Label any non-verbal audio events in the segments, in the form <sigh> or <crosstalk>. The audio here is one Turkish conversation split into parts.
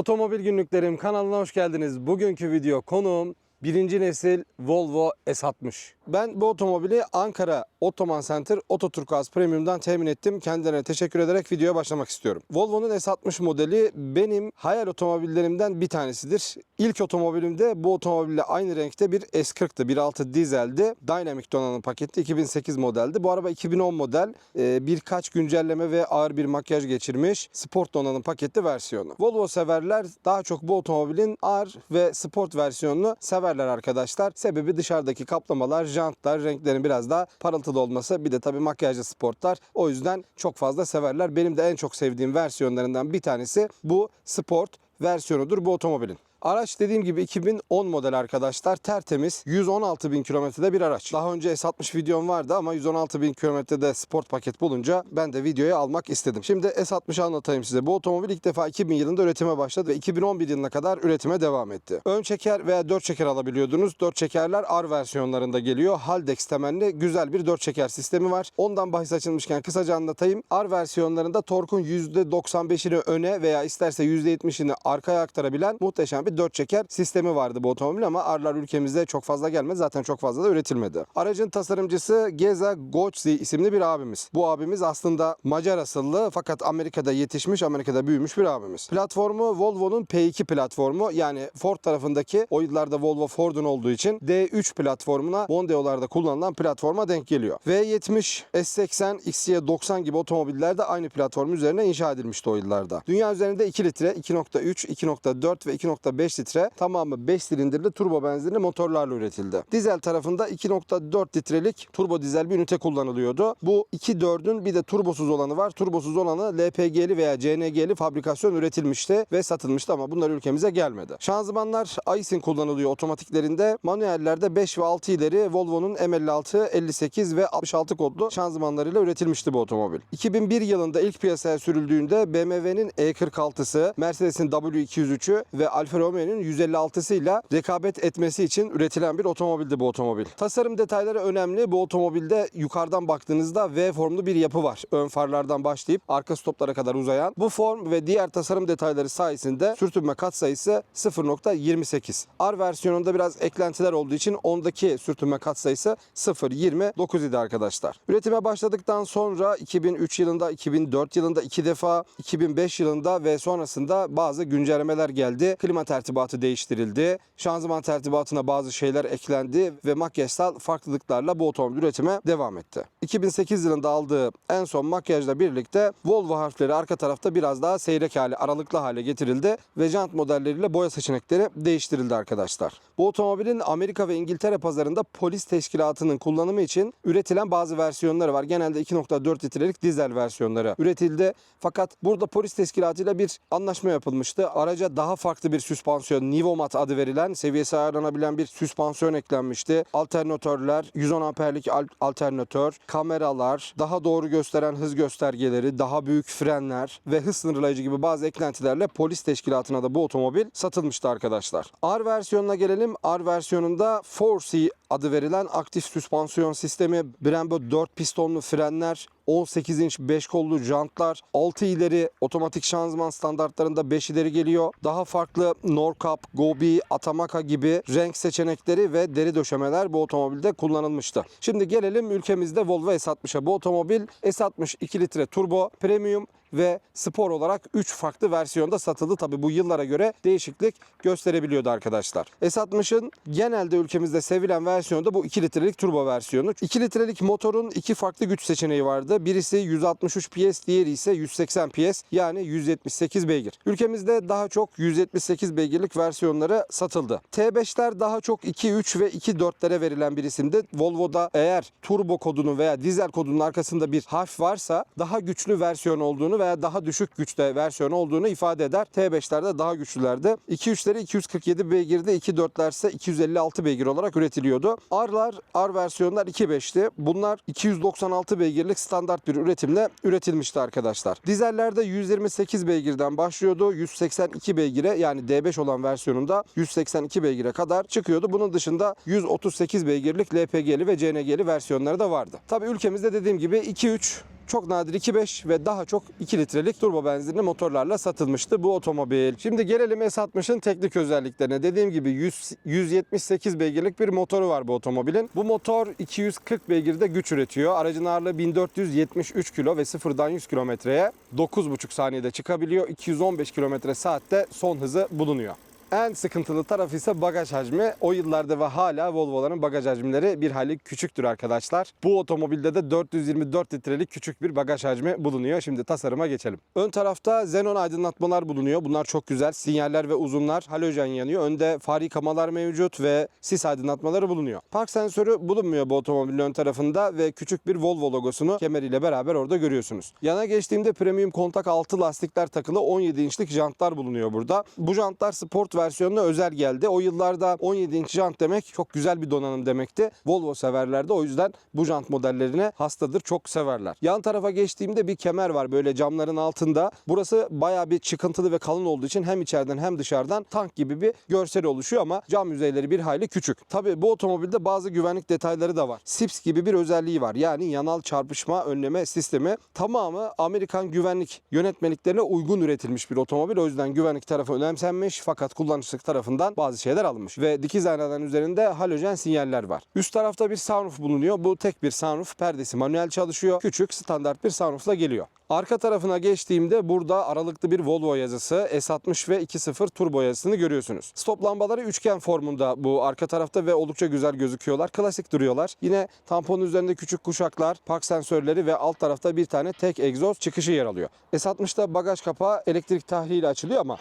Otomobil Günlüklerim kanalına hoş geldiniz. Bugünkü video konuğum birinci nesil Volvo S60. Ben bu otomobili Ankara Otoman Center Ototurkuaz Premium'dan temin ettim. Kendilerine teşekkür ederek videoya başlamak istiyorum. Volvo'nun S60 modeli benim hayal otomobillerimden bir tanesidir. İlk otomobilim de bu otomobille aynı renkte bir S40'tı. 1.6 dizeldi. Dynamic donanım paketli 2008 modeldi. Bu araba 2010 model. Ee, birkaç güncelleme ve ağır bir makyaj geçirmiş. Sport donanım paketli versiyonu. Volvo severler daha çok bu otomobilin ağır ve sport versiyonunu severler arkadaşlar. Sebebi dışarıdaki kaplamalar, jantlar, renklerin biraz daha parıltılı olması. Bir de tabii makyajlı sportlar. O yüzden çok fazla severler. Benim de en çok sevdiğim versiyonlarından bir tanesi bu sport versiyonudur bu otomobilin. Araç dediğim gibi 2010 model arkadaşlar. Tertemiz 116 bin kilometrede bir araç. Daha önce S60 videom vardı ama 116 bin kilometrede sport paket bulunca ben de videoya almak istedim. Şimdi S60'ı anlatayım size. Bu otomobil ilk defa 2000 yılında üretime başladı ve 2011 yılına kadar üretime devam etti. Ön çeker veya 4 çeker alabiliyordunuz. 4 çekerler R versiyonlarında geliyor. Haldex temelli güzel bir 4 çeker sistemi var. Ondan bahis açılmışken kısaca anlatayım. R versiyonlarında torkun %95'ini öne veya isterse %70'ini arkaya aktarabilen muhteşem bir 4 çeker sistemi vardı bu otomobil ama R'lar ülkemizde çok fazla gelmedi. Zaten çok fazla da üretilmedi. Aracın tasarımcısı Geza Goczi isimli bir abimiz. Bu abimiz aslında Macar asıllı fakat Amerika'da yetişmiş, Amerika'da büyümüş bir abimiz. Platformu Volvo'nun P2 platformu yani Ford tarafındaki o yıllarda Volvo Ford'un olduğu için D3 platformuna Mondeo'larda kullanılan platforma denk geliyor. V70, S80, XC90 gibi otomobiller de aynı platform üzerine inşa edilmişti o yıllarda. Dünya üzerinde 2 litre, 2.3, 2.4 ve 2.5 litre tamamı 5 silindirli turbo benzinli motorlarla üretildi. Dizel tarafında 2.4 litrelik turbo dizel bir ünite kullanılıyordu. Bu 2.4'ün bir de turbosuz olanı var. Turbosuz olanı LPG'li veya CNG'li fabrikasyon üretilmişti ve satılmıştı ama bunlar ülkemize gelmedi. Şanzımanlar Aisin kullanılıyor otomatiklerinde. Manuellerde 5 ve 6 ileri Volvo'nun M56, 58 ve 66 kodlu şanzımanlarıyla üretilmişti bu otomobil. 2001 yılında ilk piyasaya sürüldüğünde BMW'nin E46'sı, Mercedes'in W203'ü ve Alfa Romeo'nun 156'sıyla rekabet etmesi için üretilen bir otomobildi bu otomobil. Tasarım detayları önemli. Bu otomobilde yukarıdan baktığınızda V formlu bir yapı var. Ön farlardan başlayıp arka stoplara kadar uzayan. Bu form ve diğer tasarım detayları sayesinde sürtünme katsayısı 0.28. R versiyonunda biraz eklentiler olduğu için ondaki sürtünme katsayısı 0.29 idi arkadaşlar. Üretime başladıktan sonra 2003 yılında, 2004 yılında iki defa, 2005 yılında ve sonrasında bazı güncellemeler geldi. Klima tertibatı değiştirildi. Şanzıman tertibatına bazı şeyler eklendi ve makyajsal farklılıklarla bu otomobil üretime devam etti. 2008 yılında aldığı en son makyajla birlikte Volvo harfleri arka tarafta biraz daha seyrek hale, aralıklı hale getirildi ve jant modelleriyle boya seçenekleri değiştirildi arkadaşlar. Bu otomobilin Amerika ve İngiltere pazarında polis teşkilatının kullanımı için üretilen bazı versiyonları var. Genelde 2.4 litrelik dizel versiyonları üretildi. Fakat burada polis teşkilatıyla bir anlaşma yapılmıştı. Araca daha farklı bir süspansiyon, Nivomat adı verilen seviyesi ayarlanabilen bir süspansiyon eklenmişti. Alternatörler, 110 amperlik al- alternatör, kameralar, daha doğru gösteren hız göstergeleri, daha büyük frenler ve hız sınırlayıcı gibi bazı eklentilerle polis teşkilatına da bu otomobil satılmıştı arkadaşlar. R versiyonuna gelelim. R versiyonunda 4C adı verilen aktif süspansiyon sistemi, Brembo 4 pistonlu frenler, 18 inç 5 kollu jantlar, 6 ileri otomatik şanzıman standartlarında 5 ileri geliyor. Daha farklı Norcap, Gobi, Atamaka gibi renk seçenekleri ve deri döşemeler bu otomobilde kullanılmıştı. Şimdi gelelim ülkemizde Volvo S60'a. Bu otomobil S60 2 litre turbo, premium ve spor olarak 3 farklı versiyonda satıldı. Tabi bu yıllara göre değişiklik gösterebiliyordu arkadaşlar. S60'ın genelde ülkemizde sevilen versiyonu da bu 2 litrelik turbo versiyonu. 2 litrelik motorun iki farklı güç seçeneği vardı. Birisi 163 PS, diğeri ise 180 PS yani 178 beygir. Ülkemizde daha çok 178 beygirlik versiyonları satıldı. T5'ler daha çok 2.3 ve 2.4'lere verilen bir isimdi. Volvo'da eğer turbo kodunun veya dizel kodunun arkasında bir harf varsa daha güçlü versiyon olduğunu veya daha düşük güçte versiyon olduğunu ifade eder. T5'lerde daha güçlülerdi. 2.3'leri 247 beygirde, 2.4'ler ise 256 beygir olarak üretiliyordu. R'lar, R versiyonlar 2.5'ti. Bunlar 296 beygirlik standart bir üretimle üretilmişti arkadaşlar. Dizellerde 128 beygirden başlıyordu. 182 beygire yani D5 olan versiyonunda 182 beygire kadar çıkıyordu. Bunun dışında 138 beygirlik LPG'li ve CNG'li versiyonları da vardı. Tabi ülkemizde dediğim gibi 2.3 çok nadir 2.5 ve daha çok 2 litrelik turbo benzinli motorlarla satılmıştı bu otomobil. Şimdi gelelim S60'ın teknik özelliklerine. Dediğim gibi 100, 178 beygirlik bir motoru var bu otomobilin. Bu motor 240 beygirde güç üretiyor. Aracın ağırlığı 1473 kilo ve sıfırdan 100 kilometreye 9,5 saniyede çıkabiliyor. 215 kilometre saatte son hızı bulunuyor. En sıkıntılı tarafı ise bagaj hacmi. O yıllarda ve hala Volvo'ların bagaj hacimleri bir hali küçüktür arkadaşlar. Bu otomobilde de 424 litrelik küçük bir bagaj hacmi bulunuyor. Şimdi tasarıma geçelim. Ön tarafta xenon aydınlatmalar bulunuyor. Bunlar çok güzel. Sinyaller ve uzunlar halojen yanıyor. Önde far yıkamalar mevcut ve sis aydınlatmaları bulunuyor. Park sensörü bulunmuyor bu otomobilin ön tarafında ve küçük bir Volvo logosunu kemeriyle beraber orada görüyorsunuz. Yana geçtiğimde premium kontak altı lastikler takılı 17 inçlik jantlar bulunuyor burada. Bu jantlar sport versiyonuna özel geldi. O yıllarda 17 inç jant demek çok güzel bir donanım demekti. Volvo severlerdi. O yüzden bu jant modellerine hastadır. Çok severler. Yan tarafa geçtiğimde bir kemer var böyle camların altında. Burası bayağı bir çıkıntılı ve kalın olduğu için hem içeriden hem dışarıdan tank gibi bir görsel oluşuyor ama cam yüzeyleri bir hayli küçük. Tabii bu otomobilde bazı güvenlik detayları da var. SIPS gibi bir özelliği var. Yani yanal çarpışma önleme sistemi tamamı Amerikan güvenlik yönetmeliklerine uygun üretilmiş bir otomobil. O yüzden güvenlik tarafı önemsenmiş fakat kullanıcılık tarafından bazı şeyler alınmış. Ve dikiz aynaların üzerinde halojen sinyaller var. Üst tarafta bir sunroof bulunuyor. Bu tek bir sunroof. Perdesi manuel çalışıyor. Küçük standart bir sunroofla geliyor. Arka tarafına geçtiğimde burada aralıklı bir Volvo yazısı S60 ve 2.0 turbo yazısını görüyorsunuz. Stop lambaları üçgen formunda bu arka tarafta ve oldukça güzel gözüküyorlar. Klasik duruyorlar. Yine tamponun üzerinde küçük kuşaklar, park sensörleri ve alt tarafta bir tane tek egzoz çıkışı yer alıyor. S60'da bagaj kapağı elektrik tahliyle açılıyor ama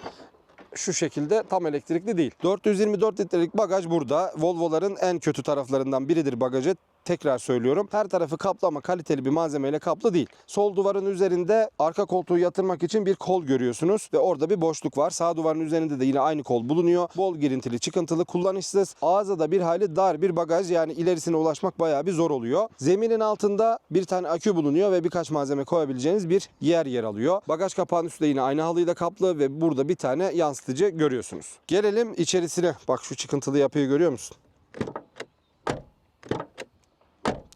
şu şekilde tam elektrikli değil. 424 litrelik bagaj burada. Volvo'ların en kötü taraflarından biridir bagajı. Tekrar söylüyorum. Her tarafı kaplı ama kaliteli bir malzemeyle kaplı değil. Sol duvarın üzerinde arka koltuğu yatırmak için bir kol görüyorsunuz ve orada bir boşluk var. Sağ duvarın üzerinde de yine aynı kol bulunuyor. Bol girintili, çıkıntılı, kullanışsız. Ağza da bir hayli dar bir bagaj yani ilerisine ulaşmak bayağı bir zor oluyor. Zeminin altında bir tane akü bulunuyor ve birkaç malzeme koyabileceğiniz bir yer yer alıyor. Bagaj kapağının üstünde yine aynı halıyla kaplı ve burada bir tane yansıtıcı görüyorsunuz. Gelelim içerisine. Bak şu çıkıntılı yapıyı görüyor musun?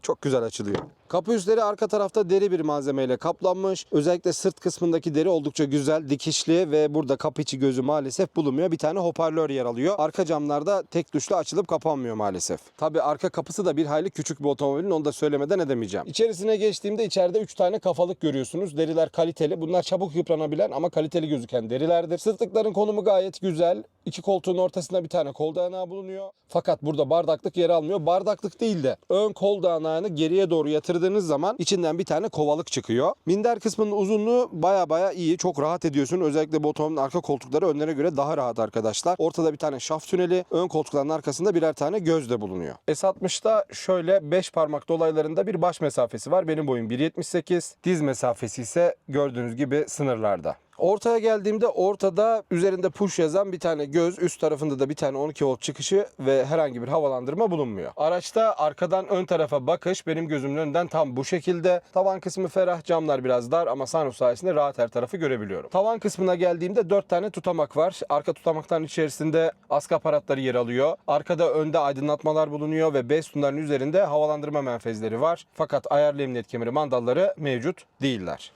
Çok güzel açılıyor. Kapı üstleri arka tarafta deri bir malzemeyle kaplanmış. Özellikle sırt kısmındaki deri oldukça güzel, dikişli ve burada kapı içi gözü maalesef bulunmuyor. Bir tane hoparlör yer alıyor. Arka camlarda tek tuşla açılıp kapanmıyor maalesef. Tabi arka kapısı da bir hayli küçük bir otomobilin onu da söylemeden edemeyeceğim. İçerisine geçtiğimde içeride 3 tane kafalık görüyorsunuz. Deriler kaliteli. Bunlar çabuk yıpranabilen ama kaliteli gözüken derilerdir. Sırtlıkların konumu gayet güzel. İki koltuğun ortasında bir tane kol dayanağı bulunuyor. Fakat burada bardaklık yer almıyor. Bardaklık değil de ön kol dayanağını geriye doğru yatırdığınız zaman içinden bir tane kovalık çıkıyor. Minder kısmının uzunluğu baya baya iyi. Çok rahat ediyorsun. Özellikle bu otomobilin arka koltukları önlere göre daha rahat arkadaşlar. Ortada bir tane şaft tüneli. Ön koltukların arkasında birer tane göz de bulunuyor. S60'da şöyle 5 parmak dolaylarında bir baş mesafesi var. Benim boyum 1.78. Diz mesafesi ise gördüğünüz gibi sınırlarda. Ortaya geldiğimde ortada üzerinde push yazan bir tane göz, üst tarafında da bir tane 12 volt çıkışı ve herhangi bir havalandırma bulunmuyor. Araçta arkadan ön tarafa bakış benim gözümün önünden tam bu şekilde. Tavan kısmı ferah, camlar biraz dar ama sunroof sayesinde rahat her tarafı görebiliyorum. Tavan kısmına geldiğimde 4 tane tutamak var. Arka tutamakların içerisinde askı aparatları yer alıyor. Arkada önde aydınlatmalar bulunuyor ve B sütunların üzerinde havalandırma menfezleri var. Fakat ayarlı emniyet kemeri mandalları mevcut değiller.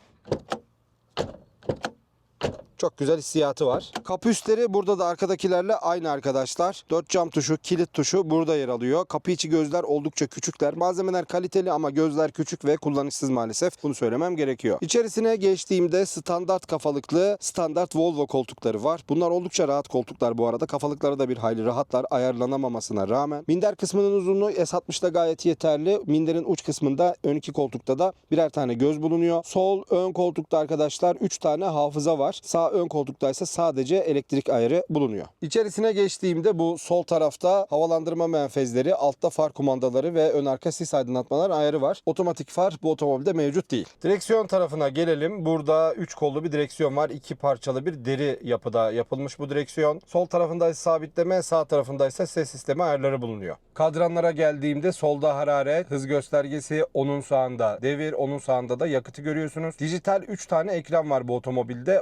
Çok güzel hissiyatı var. Kapı üstleri burada da arkadakilerle aynı arkadaşlar. Dört cam tuşu, kilit tuşu burada yer alıyor. Kapı içi gözler oldukça küçükler. Malzemeler kaliteli ama gözler küçük ve kullanışsız maalesef. Bunu söylemem gerekiyor. İçerisine geçtiğimde standart kafalıklı, standart Volvo koltukları var. Bunlar oldukça rahat koltuklar bu arada. Kafalıkları da bir hayli rahatlar ayarlanamamasına rağmen. Minder kısmının uzunluğu S60'da gayet yeterli. Minderin uç kısmında ön iki koltukta da birer tane göz bulunuyor. Sol ön koltukta arkadaşlar 3 tane hafıza var. Sağ ön koltukta ise sadece elektrik ayarı bulunuyor. İçerisine geçtiğimde bu sol tarafta havalandırma menfezleri, altta far kumandaları ve ön arka sis aydınlatmalar ayarı var. Otomatik far bu otomobilde mevcut değil. Direksiyon tarafına gelelim. Burada 3 kollu bir direksiyon var. 2 parçalı bir deri yapıda yapılmış bu direksiyon. Sol tarafında ise sabitleme, sağ tarafında ise ses sistemi ayarları bulunuyor. Kadranlara geldiğimde solda hararet, hız göstergesi, onun sağında devir, onun sağında da yakıtı görüyorsunuz. Dijital 3 tane ekran var bu otomobilde.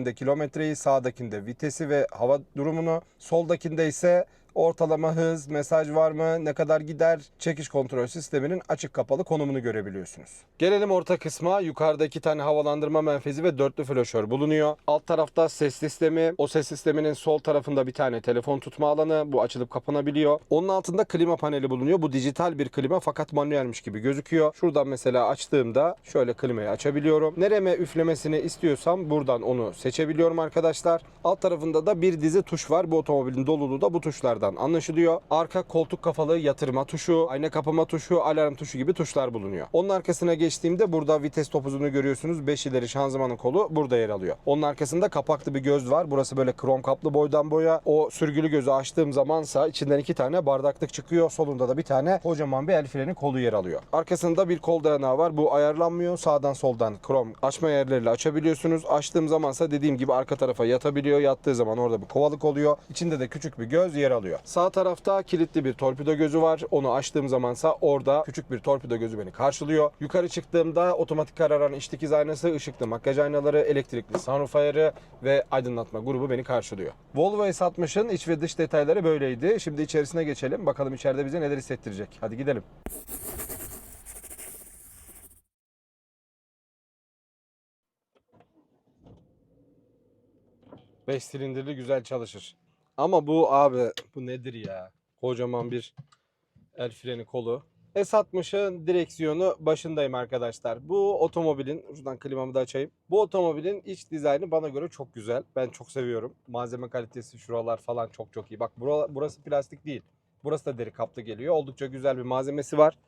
Ortadakinde kilometreyi, sağdakinde vitesi ve hava durumunu, soldakinde ise ortalama hız, mesaj var mı, ne kadar gider, çekiş kontrol sisteminin açık kapalı konumunu görebiliyorsunuz. Gelelim orta kısma. Yukarıda iki tane havalandırma menfezi ve dörtlü flaşör bulunuyor. Alt tarafta ses sistemi. O ses sisteminin sol tarafında bir tane telefon tutma alanı. Bu açılıp kapanabiliyor. Onun altında klima paneli bulunuyor. Bu dijital bir klima fakat manuelmiş gibi gözüküyor. Şuradan mesela açtığımda şöyle klimayı açabiliyorum. Nereme üflemesini istiyorsam buradan onu seçebiliyorum arkadaşlar. Alt tarafında da bir dizi tuş var. Bu otomobilin doluluğu da bu tuşlardan anlaşılıyor. Arka koltuk kafalı yatırma tuşu, ayna kapama tuşu, alarm tuşu gibi tuşlar bulunuyor. Onun arkasına geçtiğimde burada vites topuzunu görüyorsunuz. 5 ileri şanzımanın kolu burada yer alıyor. Onun arkasında kapaklı bir göz var. Burası böyle krom kaplı boydan boya. O sürgülü gözü açtığım zamansa içinden iki tane bardaklık çıkıyor. Solunda da bir tane kocaman bir el freni kolu yer alıyor. Arkasında bir kol dayanağı var. Bu ayarlanmıyor. Sağdan soldan krom açma yerleriyle açabiliyorsunuz. Açtığım zamansa dediğim gibi arka tarafa yatabiliyor. Yattığı zaman orada bir kovalık oluyor. İçinde de küçük bir göz yer alıyor. Sağ tarafta kilitli bir torpido gözü var. Onu açtığım zamansa orada küçük bir torpido gözü beni karşılıyor. Yukarı çıktığımda otomatik kararan iç dikiz aynası, ışıklı makyaj aynaları, elektrikli sunroof ayarı ve aydınlatma grubu beni karşılıyor. Volvo S60'ın iç ve dış detayları böyleydi. Şimdi içerisine geçelim. Bakalım içeride bize neler hissettirecek. Hadi gidelim. 5 silindirli güzel çalışır. Ama bu abi bu nedir ya? Kocaman bir el freni kolu. S60'ın direksiyonu başındayım arkadaşlar. Bu otomobilin, şuradan klimamı da açayım. Bu otomobilin iç dizaynı bana göre çok güzel. Ben çok seviyorum. Malzeme kalitesi şuralar falan çok çok iyi. Bak bura- burası plastik değil. Burası da deri kaplı geliyor. Oldukça güzel bir malzemesi var.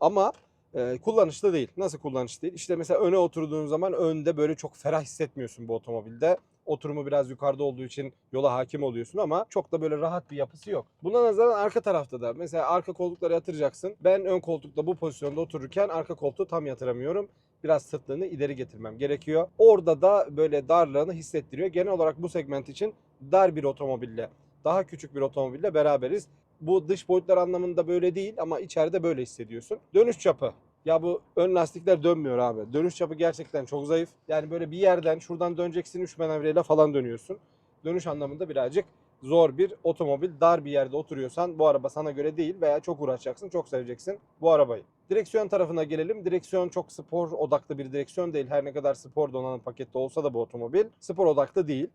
Ama e, kullanışlı değil. Nasıl kullanışlı değil? İşte mesela öne oturduğun zaman önde böyle çok ferah hissetmiyorsun bu otomobilde. Oturumu biraz yukarıda olduğu için yola hakim oluyorsun ama çok da böyle rahat bir yapısı yok. Buna nazaran arka tarafta da mesela arka koltuklara yatıracaksın. Ben ön koltukta bu pozisyonda otururken arka koltuğu tam yatıramıyorum. Biraz sırtlığını ileri getirmem gerekiyor. Orada da böyle darlığını hissettiriyor. Genel olarak bu segment için dar bir otomobille, daha küçük bir otomobille beraberiz. Bu dış boyutlar anlamında böyle değil ama içeride böyle hissediyorsun. Dönüş çapı. Ya bu ön lastikler dönmüyor abi. Dönüş çapı gerçekten çok zayıf. Yani böyle bir yerden şuradan döneceksin 3 manevreyle falan dönüyorsun. Dönüş anlamında birazcık zor bir otomobil. Dar bir yerde oturuyorsan bu araba sana göre değil veya çok uğraşacaksın, çok seveceksin bu arabayı. Direksiyon tarafına gelelim. Direksiyon çok spor odaklı bir direksiyon değil. Her ne kadar spor donanım pakette olsa da bu otomobil spor odaklı değil.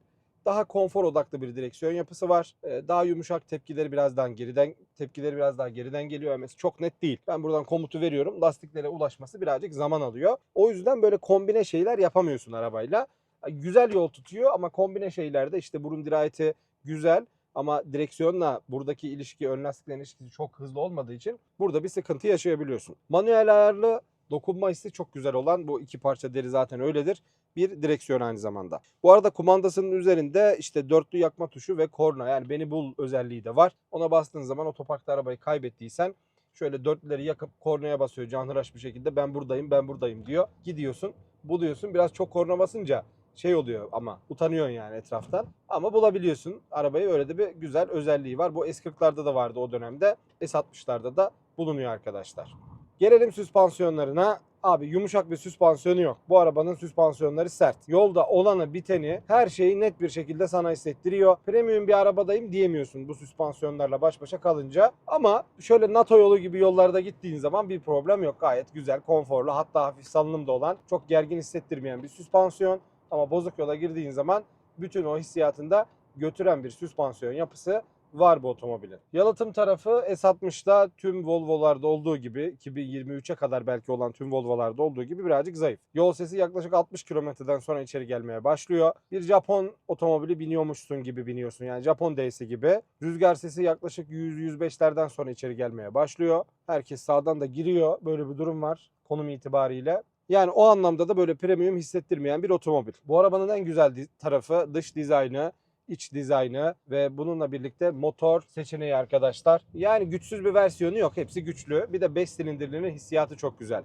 Daha konfor odaklı bir direksiyon yapısı var. Ee, Daha yumuşak tepkileri biraz daha geriden tepkileri biraz daha geriden geliyor. Emesi çok net değil. Ben buradan komutu veriyorum. Lastiklere ulaşması birazcık zaman alıyor. O yüzden böyle kombine şeyler yapamıyorsun arabayla. Güzel yol tutuyor ama kombine şeylerde işte burun dirayeti güzel ama direksiyonla buradaki ilişki, ön lastiklerin ilişkisi çok hızlı olmadığı için burada bir sıkıntı yaşayabiliyorsun. Manuel ayarlı dokunma hissi çok güzel olan bu iki parça deri zaten öyledir bir direksiyon aynı zamanda. Bu arada kumandasının üzerinde işte dörtlü yakma tuşu ve korna yani beni bul özelliği de var. Ona bastığın zaman otoparkta arabayı kaybettiysen şöyle dörtlüleri yakıp kornaya basıyor canhıraş bir şekilde ben buradayım ben buradayım diyor. Gidiyorsun buluyorsun biraz çok korna basınca şey oluyor ama utanıyorsun yani etraftan. Ama bulabiliyorsun arabayı öyle de bir güzel özelliği var. Bu S40'larda da vardı o dönemde. S60'larda da bulunuyor arkadaşlar. Gelelim süspansiyonlarına. Abi yumuşak bir süspansiyonu yok. Bu arabanın süspansiyonları sert. Yolda olanı biteni her şeyi net bir şekilde sana hissettiriyor. Premium bir arabadayım diyemiyorsun bu süspansiyonlarla baş başa kalınca. Ama şöyle NATO yolu gibi yollarda gittiğin zaman bir problem yok. Gayet güzel, konforlu hatta hafif salınımda olan çok gergin hissettirmeyen bir süspansiyon. Ama bozuk yola girdiğin zaman bütün o hissiyatında götüren bir süspansiyon yapısı var bu otomobilin. Yalıtım tarafı S60'da tüm Volvo'larda olduğu gibi 2023'e kadar belki olan tüm Volvo'larda olduğu gibi birazcık zayıf. Yol sesi yaklaşık 60 kilometreden sonra içeri gelmeye başlıyor. Bir Japon otomobili biniyormuşsun gibi biniyorsun. Yani Japon D'si gibi. Rüzgar sesi yaklaşık 100-105'lerden sonra içeri gelmeye başlıyor. Herkes sağdan da giriyor. Böyle bir durum var konum itibariyle. Yani o anlamda da böyle premium hissettirmeyen bir otomobil. Bu arabanın en güzel tarafı dış dizaynı, iç dizaynı ve bununla birlikte motor seçeneği arkadaşlar. Yani güçsüz bir versiyonu yok. Hepsi güçlü. Bir de 5 silindirlinin hissiyatı çok güzel.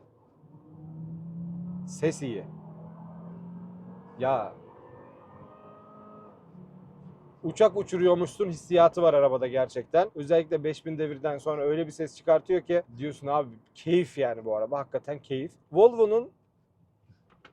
Ses iyi. Ya uçak uçuruyormuşsun hissiyatı var arabada gerçekten. Özellikle 5000 devirden sonra öyle bir ses çıkartıyor ki diyorsun abi keyif yani bu araba. Hakikaten keyif. Volvo'nun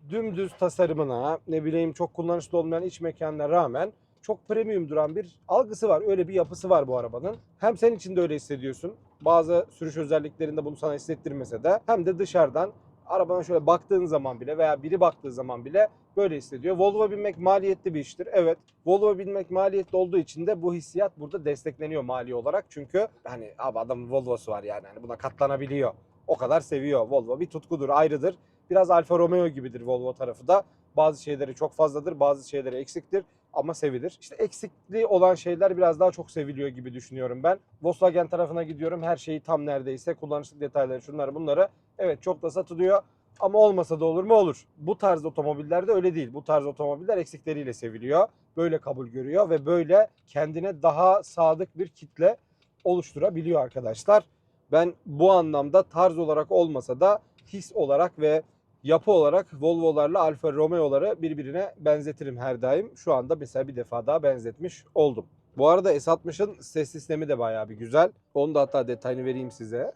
dümdüz tasarımına ne bileyim çok kullanışlı olmayan iç mekanına rağmen çok premium duran bir algısı var. Öyle bir yapısı var bu arabanın. Hem sen içinde öyle hissediyorsun. Bazı sürüş özelliklerinde bunu sana hissettirmese de hem de dışarıdan arabana şöyle baktığın zaman bile veya biri baktığı zaman bile böyle hissediyor. Volvo binmek maliyetli bir iştir. Evet. Volvo binmek maliyetli olduğu için de bu hissiyat burada destekleniyor mali olarak. Çünkü hani abi adamın Volvo'su var yani. Hani buna katlanabiliyor. O kadar seviyor. Volvo bir tutkudur, ayrıdır. Biraz Alfa Romeo gibidir Volvo tarafı da. Bazı şeyleri çok fazladır, bazı şeyleri eksiktir ama sevilir. İşte eksikliği olan şeyler biraz daha çok seviliyor gibi düşünüyorum ben. Volkswagen tarafına gidiyorum. Her şeyi tam neredeyse. Kullanışlı detayları şunları bunları. Evet çok da satılıyor. Ama olmasa da olur mu? Olur. Bu tarz otomobillerde öyle değil. Bu tarz otomobiller eksikleriyle seviliyor. Böyle kabul görüyor ve böyle kendine daha sadık bir kitle oluşturabiliyor arkadaşlar. Ben bu anlamda tarz olarak olmasa da his olarak ve yapı olarak Volvo'larla Alfa Romeo'ları birbirine benzetirim her daim. Şu anda mesela bir defa daha benzetmiş oldum. Bu arada S60'ın ses sistemi de bayağı bir güzel. Onu da hatta detayını vereyim size.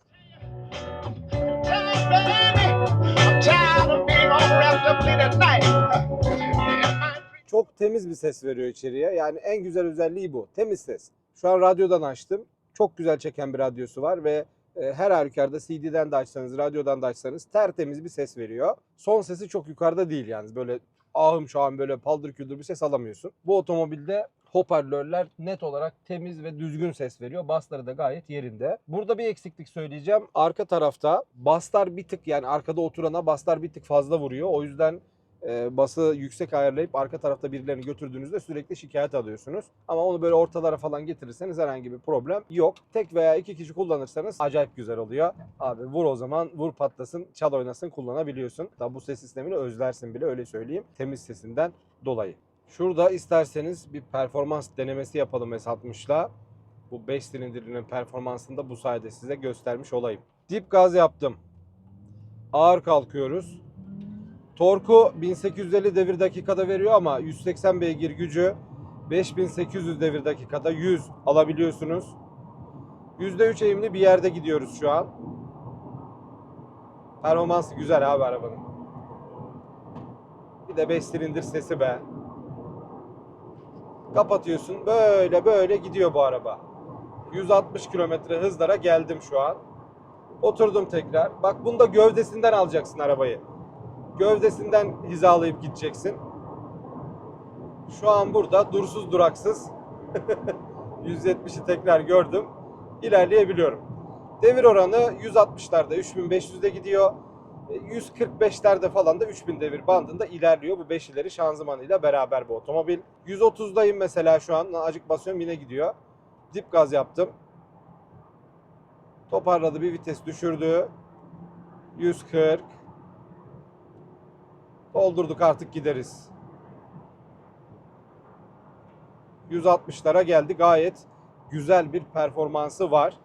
Çok temiz bir ses veriyor içeriye. Yani en güzel özelliği bu. Temiz ses. Şu an radyodan açtım. Çok güzel çeken bir radyosu var ve her halükarda CD'den de açsanız, radyodan da açsanız tertemiz bir ses veriyor. Son sesi çok yukarıda değil yalnız. Böyle ahım şahım böyle paldır küldür bir ses alamıyorsun. Bu otomobilde hoparlörler net olarak temiz ve düzgün ses veriyor. Basları da gayet yerinde. Burada bir eksiklik söyleyeceğim. Arka tarafta baslar bir tık yani arkada oturana baslar bir tık fazla vuruyor. O yüzden bası yüksek ayarlayıp arka tarafta birilerini götürdüğünüzde sürekli şikayet alıyorsunuz. Ama onu böyle ortalara falan getirirseniz herhangi bir problem yok. Tek veya iki kişi kullanırsanız acayip güzel oluyor. Abi vur o zaman vur patlasın çal oynasın kullanabiliyorsun. Tabi bu ses sistemini özlersin bile öyle söyleyeyim. Temiz sesinden dolayı. Şurada isterseniz bir performans denemesi yapalım S60'la. Bu 5 silindirinin performansını da bu sayede size göstermiş olayım. Dip gaz yaptım. Ağır kalkıyoruz. Torku 1850 devir dakikada veriyor ama 180 beygir gücü 5800 devir dakikada 100 alabiliyorsunuz. %3 eğimli bir yerde gidiyoruz şu an. Performansı güzel abi arabanın. Bir de 5 silindir sesi be. Kapatıyorsun. Böyle böyle gidiyor bu araba. 160 kilometre hızlara geldim şu an. Oturdum tekrar. Bak bunda gövdesinden alacaksın arabayı gövdesinden hizalayıp gideceksin. Şu an burada dursuz duraksız <laughs> 170'i tekrar gördüm. İlerleyebiliyorum. Devir oranı 160'larda 3500'de gidiyor. 145'lerde falan da 3000 devir bandında ilerliyor. Bu 5 ileri şanzımanıyla beraber bu otomobil. 130'dayım mesela şu an. Acık basıyorum yine gidiyor. Dip gaz yaptım. Toparladı bir vites düşürdü. 140 Doldurduk artık gideriz. 160'lara geldi. Gayet güzel bir performansı var.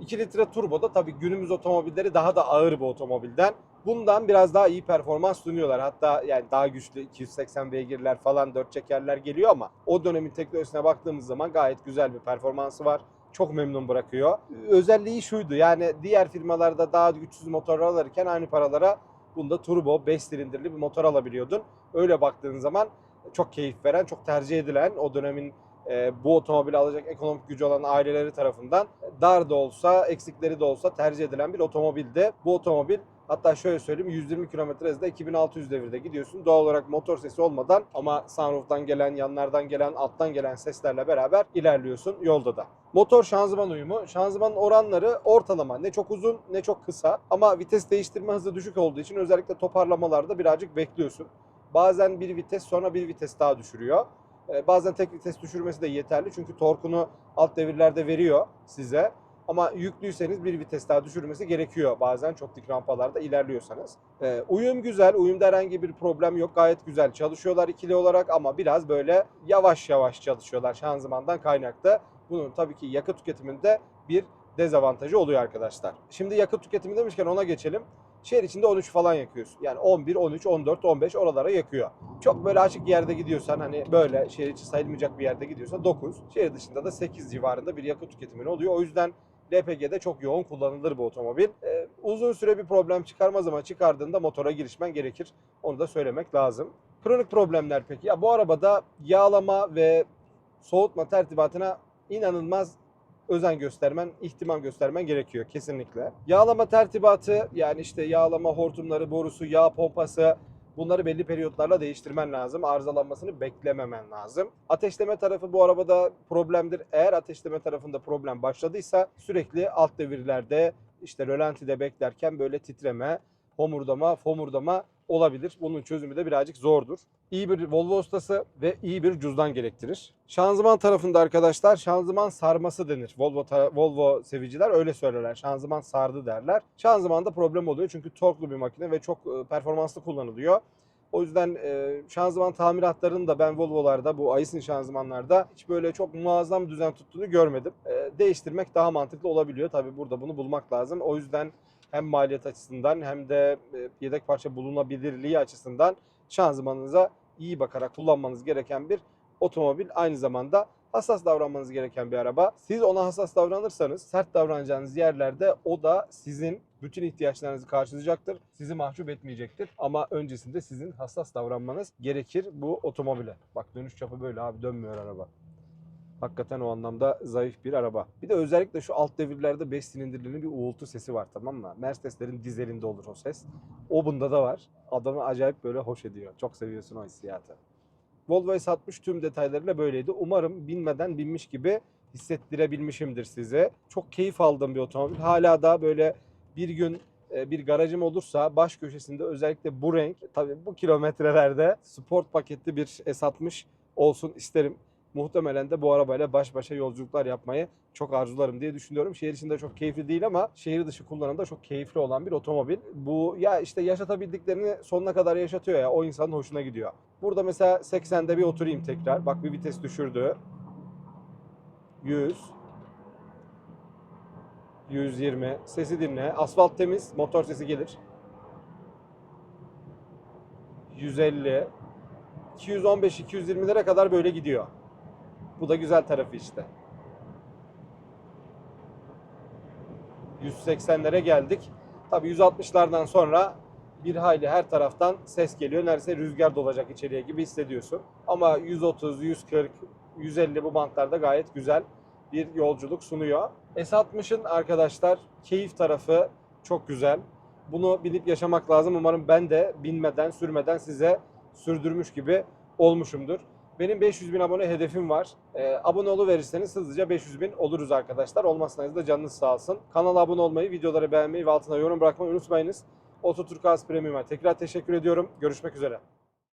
2 litre turbo da tabii günümüz otomobilleri daha da ağır bir otomobilden. Bundan biraz daha iyi performans sunuyorlar. Hatta yani daha güçlü 280 beygirler falan dört çekerler geliyor ama o dönemin teknolojisine baktığımız zaman gayet güzel bir performansı var. Çok memnun bırakıyor. Özelliği şuydu yani diğer firmalarda daha güçsüz motor alırken aynı paralara Bunda turbo 5 silindirli bir motor alabiliyordun. Öyle baktığın zaman çok keyif veren, çok tercih edilen o dönemin e, bu otomobili alacak ekonomik gücü olan aileleri tarafından dar da olsa, eksikleri de olsa tercih edilen bir otomobilde. Bu otomobil hatta şöyle söyleyeyim 120 km hızda 2600 devirde gidiyorsun. Doğal olarak motor sesi olmadan ama sunroof'tan gelen, yanlardan gelen, alttan gelen seslerle beraber ilerliyorsun yolda da. Motor şanzıman uyumu. Şanzımanın oranları ortalama. Ne çok uzun ne çok kısa. Ama vites değiştirme hızı düşük olduğu için özellikle toparlamalarda birazcık bekliyorsun. Bazen bir vites sonra bir vites daha düşürüyor. Ee, Bazen tek vites düşürmesi de yeterli çünkü torkunu alt devirlerde veriyor size. Ama yüklüyseniz bir vites daha düşürmesi gerekiyor bazen çok dik rampalarda ilerliyorsanız. Ee, uyum güzel, uyumda herhangi bir problem yok. Gayet güzel çalışıyorlar ikili olarak ama biraz böyle yavaş yavaş çalışıyorlar şanzımandan kaynaklı. Bunun tabii ki yakıt tüketiminde bir dezavantajı oluyor arkadaşlar. Şimdi yakıt tüketimi demişken ona geçelim. Şehir içinde 13 falan yakıyorsun. Yani 11, 13, 14, 15 oralara yakıyor. Çok böyle açık yerde gidiyorsan hani böyle şehir içi sayılmayacak bir yerde gidiyorsan 9. Şehir dışında da 8 civarında bir yakıt tüketimin oluyor. O yüzden LPG'de çok yoğun kullanılır bu otomobil. Ee, uzun süre bir problem çıkarmaz ama çıkardığında motora girişmen gerekir. Onu da söylemek lazım. Kronik problemler peki? Ya bu arabada yağlama ve soğutma tertibatına inanılmaz özen göstermen, ihtimam göstermen gerekiyor kesinlikle. Yağlama tertibatı yani işte yağlama hortumları, borusu, yağ pompası bunları belli periyotlarla değiştirmen lazım. Arızalanmasını beklememen lazım. Ateşleme tarafı bu arabada problemdir. Eğer ateşleme tarafında problem başladıysa sürekli alt devirlerde işte rölantide beklerken böyle titreme, homurdama, fomurdama olabilir. Bunun çözümü de birazcık zordur. İyi bir Volvo ustası ve iyi bir cüzdan gerektirir. Şanzıman tarafında arkadaşlar şanzıman sarması denir. Volvo Volvo seviciler öyle söylerler. Şanzıman sardı derler. Şanzımanda problem oluyor çünkü torklu bir makine ve çok performanslı kullanılıyor. O yüzden e, şanzıman tamiratlarının da ben Volvo'larda bu Aisin şanzımanlarda hiç böyle çok muazzam düzen tuttuğunu görmedim. E, değiştirmek daha mantıklı olabiliyor. Tabi burada bunu bulmak lazım. O yüzden hem maliyet açısından hem de e, yedek parça bulunabilirliği açısından şanzımanınıza iyi bakarak kullanmanız gereken bir otomobil. Aynı zamanda hassas davranmanız gereken bir araba. Siz ona hassas davranırsanız sert davranacağınız yerlerde o da sizin bütün ihtiyaçlarınızı karşılayacaktır. Sizi mahcup etmeyecektir. Ama öncesinde sizin hassas davranmanız gerekir bu otomobile. Bak dönüş çapı böyle abi dönmüyor araba. Hakikaten o anlamda zayıf bir araba. Bir de özellikle şu alt devirlerde 5 silindirlinin bir uğultu sesi var tamam mı? Mercedeslerin dizelinde olur o ses. O bunda da var. Adamı acayip böyle hoş ediyor. Çok seviyorsun o hissiyatı. Volvo S60 tüm detaylarıyla böyleydi. Umarım binmeden binmiş gibi hissettirebilmişimdir size. Çok keyif aldığım bir otomobil. Hala da böyle bir gün e, bir garajım olursa baş köşesinde özellikle bu renk tabii bu kilometrelerde sport paketli bir S60 olsun isterim. Muhtemelen de bu arabayla baş başa yolculuklar yapmayı çok arzularım diye düşünüyorum. Şehir içinde çok keyifli değil ama şehir dışı kullanımda çok keyifli olan bir otomobil. Bu ya işte yaşatabildiklerini sonuna kadar yaşatıyor ya o insanın hoşuna gidiyor. Burada mesela 80'de bir oturayım tekrar. Bak bir vites düşürdü. 100 120 sesi dinle. Asfalt temiz, motor sesi gelir. 150 215 220'lere kadar böyle gidiyor. Bu da güzel tarafı işte. 180'lere geldik. Tabii 160'lardan sonra bir hayli her taraftan ses geliyor. Neredeyse rüzgar dolacak içeriye gibi hissediyorsun. Ama 130, 140, 150 bu bantlarda gayet güzel bir yolculuk sunuyor. S60'ın arkadaşlar keyif tarafı çok güzel. Bunu bilip yaşamak lazım. Umarım ben de binmeden, sürmeden size sürdürmüş gibi olmuşumdur. Benim 500 bin abone hedefim var. Ee, abone oluverirseniz hızlıca 500 bin oluruz arkadaşlar. Olmazsanız da canınız sağ olsun. Kanala abone olmayı, videoları beğenmeyi ve altına yorum bırakmayı unutmayınız. Ototurk Az Premium'a tekrar teşekkür ediyorum. Görüşmek üzere.